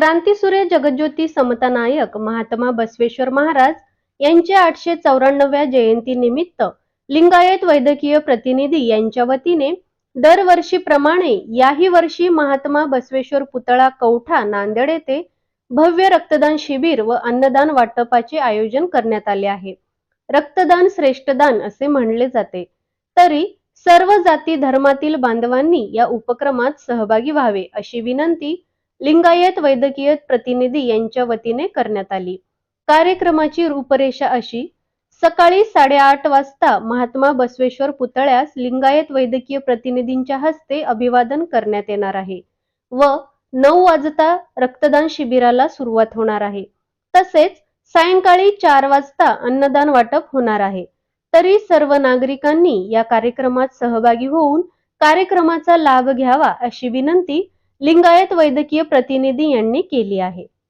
क्रांतीसूर्य जगज्योती समता नायक महात्मा बसवेश्वर महाराज यांच्या आठशे चौऱ्याण्णव्या जयंती निमित्त लिंगायत वैद्यकीय प्रतिनिधी यांच्या वतीने दरवर्षीप्रमाणे याही वर्षी महात्मा बसवेश्वर पुतळा कौठा नांदेड येथे भव्य रक्तदान शिबिर व अन्नदान वाटपाचे आयोजन करण्यात आले आहे. रक्तदान श्रेष्ठदान असे म्हणले जाते. तरी सर्व जाती धर्मातील बांधवांनी या उपक्रमात सहभागी व्हावे अशी विनंती लिंगायत वैद्यकीय प्रतिनिधी यांच्या वतीने करण्यात आली. कार्यक्रमाची रूपरेषा अशी सकाळी साडेआठ वाजता महात्मा बसवेश्वर पुतळ्यास लिंगायत वैद्यकीय प्रतिनिधींच्या हस्ते अभिवादन करण्यात येणार आहे व नऊ वाजता रक्तदान शिबिराला सुरुवात होणार आहे. तसेच सायंकाळी चार वाजता अन्नदान वाटप होणार आहे. तरी सर्व नागरिकांनी या कार्यक्रमात सहभागी होऊन कार्यक्रमाचा लाभ घ्यावा अशी विनंती लिंगायत वैद्यकीय प्रतिनिधी यांनी केली आहे.